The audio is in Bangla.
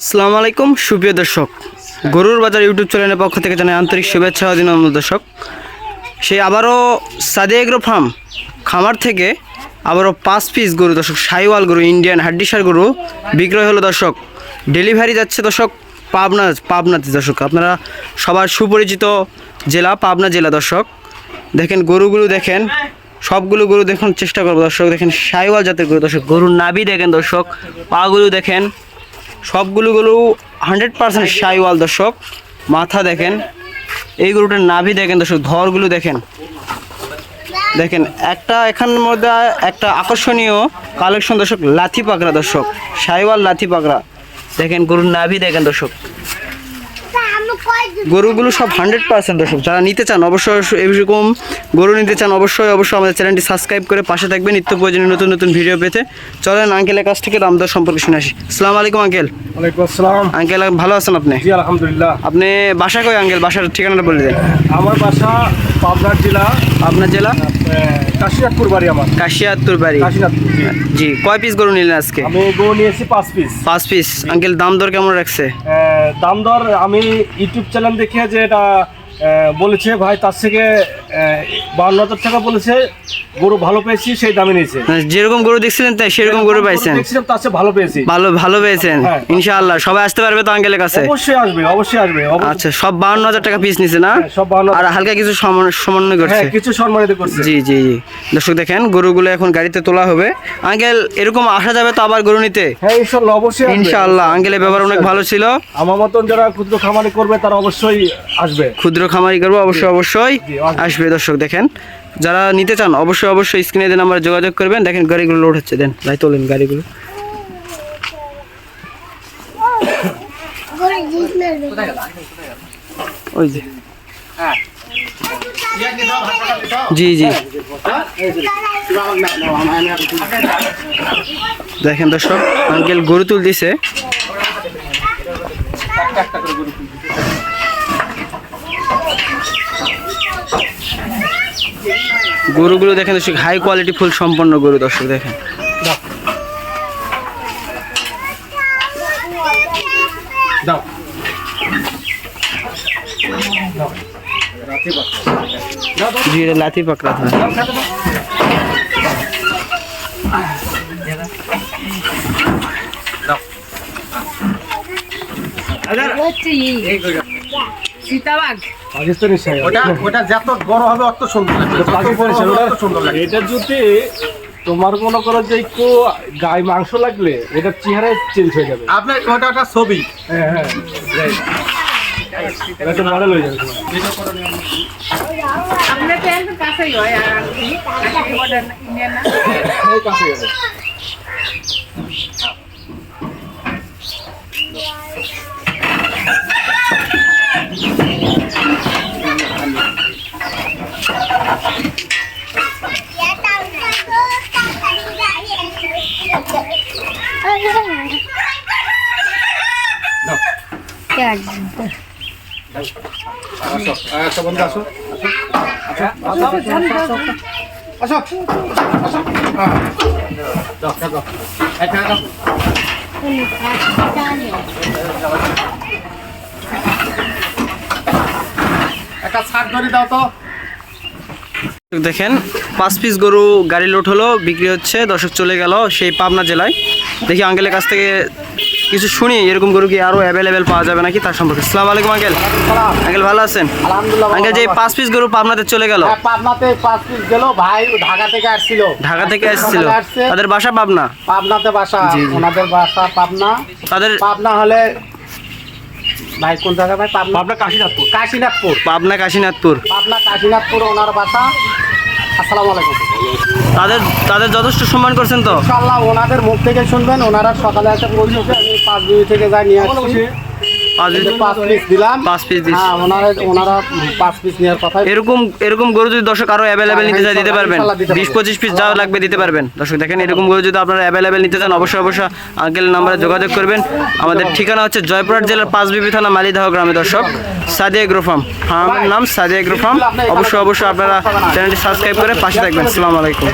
আসসালামু আলাইকুম, সুপ্রিয় দর্শক। গরুর বাজার ইউটিউব চ্যানেলের পক্ষ থেকে জানাই আন্তরিক শুভেচ্ছা অভিনন্দন দর্শক। সেই আবারও সাদিয়া এগ্রো ফার্ম খামার থেকে আবারও পাঁচ পিস গরু দর্শক, সাইওয়াল গরু, ইন্ডিয়ান হাড্ডিসার গরু বিক্রয় হলো দর্শক। ডেলিভারি যাচ্ছে দর্শক পাবনা পাবনাতে দর্শক। আপনারা সবার সুপরিচিত জেলা, পাবনা জেলা দর্শক। দেখেন গরুগুলো দেখেন, সবগুলো গরু দেখুন চেষ্টা করব দর্শক। দেখেন সাইওয়াল জাতের গরু দর্শক, গরুর নাভি দেখেন দর্শক, পাগুলো দেখেন। সবগুলো গরু হান্ড্রেড পার্সেন্ট সাইওয়াল, দর্শক। মাথা দেখেন। এই গরুটার নাভি দেখেন, দর্শক ধরগুলো দেখেন। দেখেন, একটা এখান মধ্যে একটা আকর্ষণীয় কালেকশন দর্শক, লাথি পাকড়া, দর্শক। সাইওয়াল, লাথি পাকড়া। দেখেন, গরুর নাভি দেখেন, দর্শক। গরুগুলো সব হান্ড্রেড পার্সেন্ট দর্শক যারা নিতে চান অবশ্যই এরকম গরু নিতে চান অবশ্যই অবশ্যই আমাদের চ্যানেলটি সাবস্ক্রাইব করে পাশে থাকবেন। নিত্য প্রয়োজনীয় নতুন নতুন ভিডিও পেতে। চলেন আঙ্কেলের কাছ থেকে দাম দর সম্পর্কে শুনে আসি। আসসালামু আলাইকুম আঙ্কেল আসসালাম। আঙ্কেল ভালো আছেন আপনি? জি আলহামদুলিল্লাহ। আপনি বাসা কই আঙ্কেল বাসার ঠিকানাটা বলে দেন। আমার বাসা পাবনার জেলা আপনার জেলা? কাশিয়াতপুর বাড়ি আমার। কাশিয়াতপুর বাড়ি। জি। কয় পিস গরু নিলেন আজকে? আমি গরু নিয়েছি পাঁচ পিস পাঁচ পিস আঙ্কেল দাম দর কেমন রাখছে? দাম দর আমি ইউটিউব চ্যানেল দেখে যে এটা বলেছে ভাই তার থেকে বান্ন হাজার টাকা বলেছে গরু ভালো পেয়েছি সেই দামে নিয়েছে। মানে যেরকম গরু দেখছিলেন তাই সেরকম গরু পাইছেন। দেখছিলাম তার চেয়ে ভালো পেয়েছি। ভালো ভালো পেয়েছেন। হ্যাঁ। ইনশাআল্লাহ। সবাই আসতে পারবে তো আঙ্কেলের কাছে? অবশ্যই আসবে অবশ্যই আসবে আচ্ছা সব বাউন্ন হাজার টাকা পিস নিছে না? হ্যাঁ, সব 52,000 আর হালকা কিছু সমন্বয় করছে? হ্যাঁ কিছু সম্মানিত করছে। জি জি জি। দর্শক দেখেন গরুগুলো এখন গাড়িতে তোলা হবে। আঙ্কেল এরকম আসা যাবে তো আবার গরু নিতে? হ্যাঁ ইনশাল্লাহ অবশ্যই। ইনশাআল্লাহ আঙ্কেলের ব্যবহার অনেক ভালো ছিল। আমার মতন যারা ক্ষুদ্র খামারি করবে তারা অবশ্যই আসবে। ক্ষুদ্র খামারি করব অবশ্যই অবশ্যই। আসবে। আসবে দর্শক, দেখেন, যারা নিতে চান, অবশ্যই অবশ্যই স্ক্রিনে দেন আমরা যোগাযোগ করবেন। দেখেন, গাড়িগুলো লোড হচ্ছে। দেন, ভাই, তোলেন গাড়িগুলো। ওই যে। জি জি। দেখেন দর্শক আঙ্কেল গরু তুলতেছে। গরুগুলো দেখেন দর্শক হাই কোয়ালিটি ফুল সম্পন্ন গরু দর্শক দেখেন। দাও। জি এটা লাথি পাকড়া সীতাবাগ পাকিস্তানি শাড়ি ওটা ওটা যত বড় হবে অত সুন্দর লাগবে। পাকিস্তানি শাড়ি অত সুন্দর লাগবে। এটা যদি তোমার মনে করো যে একটু গায়ে মাংস লাগলে এটা চেহারা চেঞ্জ হয়ে যাবে। আপনার ওটা একটা ছবি। হ্যাঁ হ্যাঁ। এটা একটা মডেল হয়ে যাবে আপনার প্যান্ট কাছেই হয় আর আমি মডার্ন ইন্ডিয়ান না? এই কাছে যাবে। আসো আসো বন্ধু আসো আসো আসো দাও দাও এটা দাও একটা ছাড় ধরে দাও তো। দেখেন পাঁচ পিস গরু গাড়ি লোড হলো বিক্রি হচ্ছে দর্শক চলে গেল সেই পাবনা জেলায়। দেখি আঙ্কেলের কাছ থেকে কিছু শুনি এরকম গরু কি আরও অ্যাভেলেবেল পাওয়া যাবে নাকি তার সম্পর্কে। আসসালামু আলাইকুম আঙ্কেল। আঙ্কেল ভালো আছেন? আলহামদুলিল্লাহ আঙ্কেল যে পাঁচ পিস গরু পাবনাতে চলে গেল? হ্যাঁ, পাবনাতে পাঁচ পিস গেল ভাই ঢাকা থেকে আসছিল। ঢাকা থেকে এসেছিল সকালে আসছে। তাদের বাসা পাবনা? পাবনাতে বাসা জি, জি। ওনাদের বাসা পাবনা। তাদের পাবনা হলে ভাই কোন জায়গা ভাই? পাবনা আপনার কাশীনাথপুর। কাশীনাথপুর। পাবনা কাশীনাথপুর। পাবনা কাশীনাথপুর ওনার বাসা। আসসালামু আলাইকুম। তাদের তাদের যথেষ্ট সম্মান করছেন তো? ওনাদের মুখ থেকে শুনবেন ওনারা সকালে এসে বলছে আমি পাঁচ থেকে যাই নিয়ে আসছি। পাঁচ পিস- দিলাম। পাঁচ পিস হ্যাঁ ওনারা ওনারা পাঁচ পিস নেওয়ার কথা এরকম এরকম গরু যদি দর্শক আরও অ্যাভেলেবেল নিতে দিতে পারবেন। বিশ পঁচিশ পিস যা লাগবে দিতে পারবেন। দর্শক দেখেন এরকম গরু যদি আপনারা অ্যাভেলেবেল নিতে চান অবশ্যই অবশ্যই আঙ্কেলের নাম্বারে যোগাযোগ করবেন। আমাদের ঠিকানা হচ্ছে জয়পুরহাট জেলার পাঁচবিবি থানা মালিদাহ গ্রামে দর্শক। Sadia agro farm. আমার নাম সাদিয়া এগ্রো ফার্ম। অবশ্যই অবশ্যই আপনারা চ্যানেলটি সাবস্ক্রাইব করে পাশে থাকবেন। আসসালামু আলাইকুম।